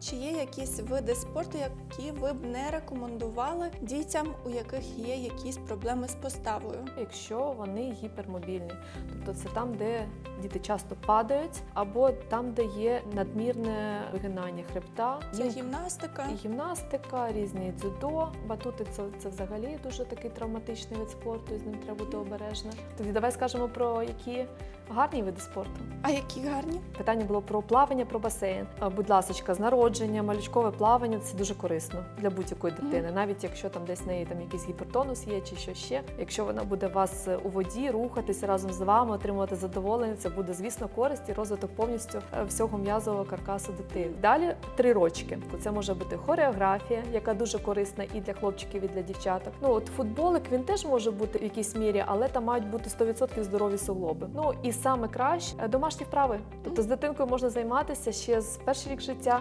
Чи є якісь види спорту, які ви б не рекомендували дітям, у яких є якісь проблеми з поставою? Якщо вони гіпермобільні, тобто це там, де діти часто падають, або там, де є надмірне вигинання хребта, Це Їм гімнастика. і гімнастика, різні дзюдо, батути це, це взагалі дуже такий травматичний вид спорту, і з ним треба бути обережно. Тоді давай скажемо про які гарні види спорту. А які гарні? Питання було про плавання, про басейн. Будь ласка, з народження, малючкове плавання це дуже корисно для будь-якої дитини, навіть якщо там десь в неї там якийсь гіпертонус є чи що ще. Якщо вона буде вас е, у воді рухатися разом з вами, отримувати задоволення, це буде звісно користь і розвиток повністю е, всього м'язового каркасу дитини. Далі три рочки. Це може бути хореографія, яка дуже корисна і для хлопчиків, і для дівчаток. Ну от футболик він теж може бути в якійсь мірі, але там мають бути 100% здорові суглоби. Ну і саме краще е, домашні вправи. Тобто з дитинкою можна займатися ще з перший рік життя.